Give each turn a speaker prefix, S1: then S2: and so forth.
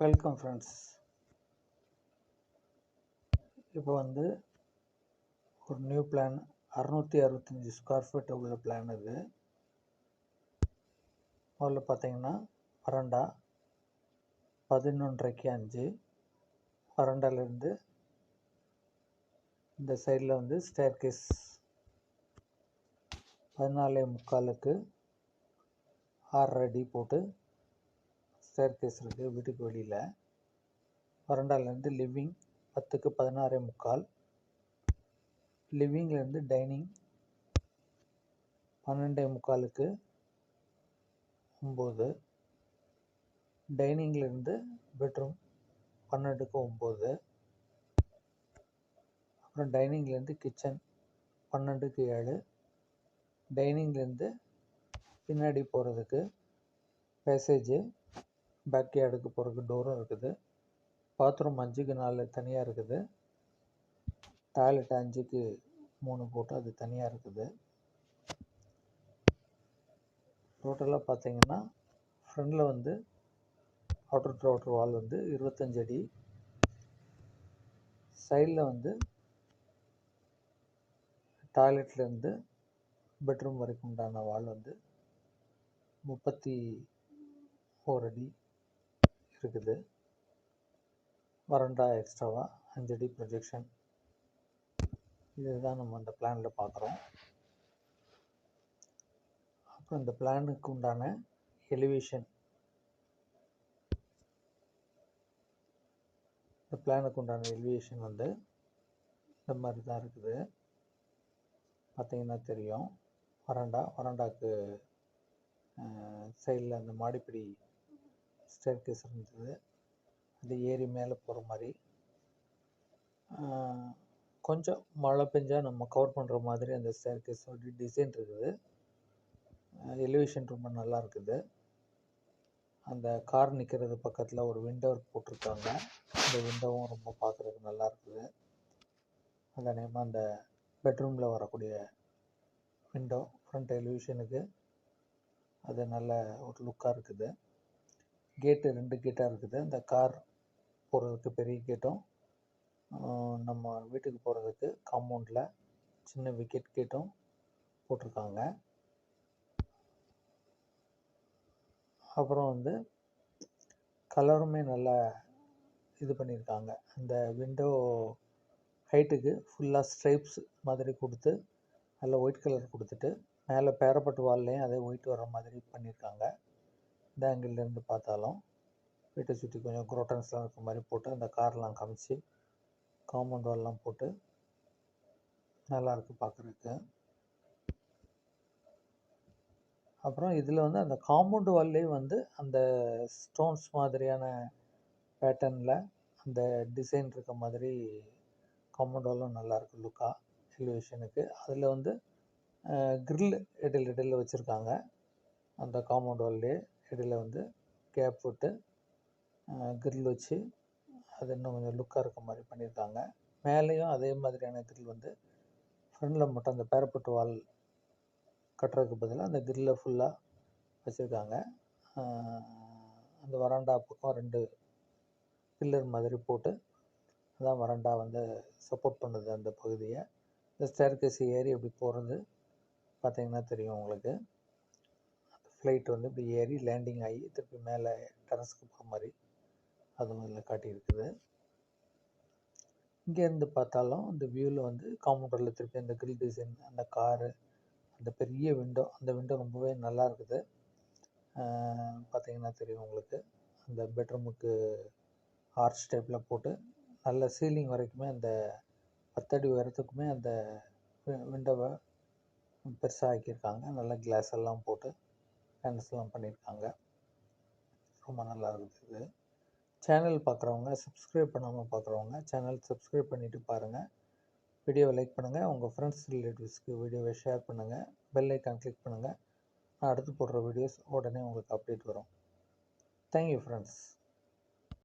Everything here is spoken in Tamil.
S1: வெல்கம் ஃப்ரெண்ட்ஸ் இப்போ வந்து ஒரு நியூ பிளான் அறநூற்றி அறுபத்தஞ்சி ஸ்கொயர் ஃபீட் உள்ள பிளான் இது. முதல்ல பார்த்தீங்கன்னா வரண்டா பதினொன்றரைக்கு அஞ்சு. வரண்டாலேருந்து இந்த சைடில் வந்து ஸ்டேர் கேஸ் பதினாலே முக்காலுக்கு ஆறரை அடி போட்டு ஸ்டேர் கேஸ் இருக்குது வீட்டுக்கு வெளியில். வறண்டாலேருந்து லிவிங் பத்துக்கு பதினாறே முக்கால். லிவிங்லேருந்து டைனிங் பன்னெண்டே முக்காலுக்கு ஒம்பது. டைனிங்லேருந்து பெட்ரூம் பன்னெண்டுக்கு ஒம்பது. அப்புறம் டைனிங்லேருந்து கிச்சன் பன்னெண்டுக்கு ஏழு. டைனிங்லேருந்து பின்னாடி போகிறதுக்கு பேசேஜு பேக்யார்டுக்கு போகிறதுக்கு டோரும் இருக்குது. பாத்ரூம் அஞ்சுக்கு நாலு தனியாக இருக்குது. டாய்லெட் அஞ்சுக்கு மூணு போட்டு அது தனியாக இருக்குது. டோட்டலாக பார்த்தீங்கன்னா ஃப்ரண்டில் வந்து அவுட்டர் டு அவுட்டர் வால் வந்து இருபத்தஞ்சு அடி. சைடில் வந்து டாய்லெட்லேருந்து பெட்ரூம் வரைக்கும் உண்டான வால் வந்து முப்பத்தி ஓர் அடி. இருக்குது. வரண்டா எக்ஸ்ட்ராவாக அஞ்சடி ப்ரொஜெக்ஷன் இதுதான் நம்ம இந்த பிளானில் பார்க்குறோம் அப்புறம் இந்த பிளானுக்கு உண்டான எலிவேஷன் இந்த பிளானுக்கு உண்டான எலிவேஷன் வந்து இந்த மாதிரி தான் இருக்குது. பார்த்தீங்கன்னா தெரியும். வராண்டா வறண்டாக்கு சைடில் அந்த மாடிப்படி ஸ்டேர்கேஸ் இருந்தது அந்த ஏறி மேலே போகிற மாதிரி. கொஞ்சம் மழை பெஞ்சால் நம்ம கவர் பண்ணுற மாதிரி அந்த ஸ்டேர்கேஸோட டிசைன் இருக்குது. எலிவேஷன் ரொம்ப நல்லா இருக்குது. அந்த கார் நிற்கிறது பக்கத்தில் ஒரு விண்டோ போட்டிருக்காங்க. அந்த விண்டோவும் ரொம்ப பார்க்குறதுக்கு நல்லா இருக்குது. அந்த நேரம் அந்த பெட்ரூமில் வரக்கூடிய விண்டோ ஃப்ரண்ட் எலிவேஷனுக்கு அது நல்ல ஒரு லுக்காக இருக்குது. கேட்டு ரெண்டு கேட்டாக இருக்குது. அந்த கார் போகிறதுக்கு பெரிய கேட்டும். நம்ம வீட்டுக்கு போகிறதுக்கு காம்பவுண்டில் சின்ன விக்கெட் கேட்டும் போட்டிருக்காங்க. அப்புறம் வந்து கலருமே நல்லா இது பண்ணியிருக்காங்க. அந்த விண்டோ ஹைட்டுக்கு ஃபுல்லாக ஸ்ட்ரைப்ஸ் மாதிரி கொடுத்து அதில் ஒயிட் கலர் கொடுத்துட்டு மேலே பேரப்பட்டு வால்லையும் அதே ஒயிட் வர மாதிரி பண்ணியிருக்காங்க. இந்த ஆங்கிள்லேருந்து பார்த்தாலும் வீட்டை சுற்றி கொஞ்சம் குரோட்டன்ஸ்லாம் இருக்க மாதிரி போட்டு அந்த கார்லாம் காமிச்சு காம்பவுண்ட் வால்லாம் போட்டு நல்லாயிருக்கு பார்க்குறதுக்கு. அப்புறம் இதில் வந்து அந்த காம்பவுண்டு வால்லேயே வந்து அந்த ஸ்டோன்ஸ் மாதிரியான பேட்டர்னில் அந்த டிசைன் இருக்க மாதிரி காம்பவுண்ட் வாலும் நல்லாயிருக்கு லுக்காக எலிவேஷனுக்கு அதில் வந்து கிரில் இடையில் இடையில் வச்சுருக்காங்க அந்த காம்பவுண்ட் வால்லே இடையில் வந்து கேப் விட்டு கிரில் வச்சு அது இன்னும் கொஞ்சம் லுக்காக இருக்க மாதிரி பண்ணியிருக்காங்க. மேலேயும் அதே மாதிரியான க்ரில் வந்து ஃப்ரண்டில் மட்டும் அந்த பேரப்பட்டு வால் கட்டுறதுக்கு பதிலாக அந்த கிரில்லை ஃபுல்லாக வச்சுருக்காங்க. அந்த வராண்டா பக்கம் ரெண்டு பில்லர் மாதிரி போட்டு அதான் வராண்டா வந்து சப்போர்ட் பண்ணுது அந்த பகுதியை. இந்த ஸ்டேர்கேஸ் ஏறி அப்படி போகிறது பார்த்தீங்கன்னா தெரியும் உங்களுக்கு. ஃப்ளைட் வந்து இப்படி ஏறி லேண்டிங் ஆகி திருப்பி மேலே டெரஸ்க்கு போகிற மாதிரி அது மாதிரில காட்டியிருக்குது. இங்கேருந்து பார்த்தாலும் அந்த வியூவில் வந்து காம்பவுண்டரில் திருப்பி அந்த கிரில் டிசைன் அந்த காரு அந்த பெரிய விண்டோ அந்த விண்டோ ரொம்பவே நல்லா இருக்குது. பார்த்தீங்கன்னா தெரியும் உங்களுக்கு. அந்த பெட்ரூமுக்கு ஆர்ச் டைப்பில் போட்டு நல்ல சீலிங் வரைக்குமே அந்த பத்தடி உயரத்துக்குமே அந்த விண்டோவை பெருசாக ஆக்கியிருக்காங்க. நல்ல கிளாஸ் எல்லாம் போட்டு. ஃபேன்ஸ்லாம் பண்ணியிருக்காங்க ரொம்ப நல்லா இருக்குது. இது சேனல் பார்க்குறவங்க சப்ஸ்கிரைப் பண்ணாமல் பார்க்குறவங்க சேனல் சப்ஸ்கிரைப் பண்ணிவிட்டு பாருங்கள் வீடியோவை லைக் பண்ணுங்கள் உங்கள் ஃப்ரெண்ட்ஸ் ரிலேட்டிவ்ஸ்க்கு வீடியோவை ஷேர் பண்ணுங்கள் பெல் ஐக்கான் கிளிக் பண்ணுங்கள் நான் அடுத்து போடுற வீடியோஸ் உடனே உங்களுக்கு அப்டேட் வரும். Thank you friends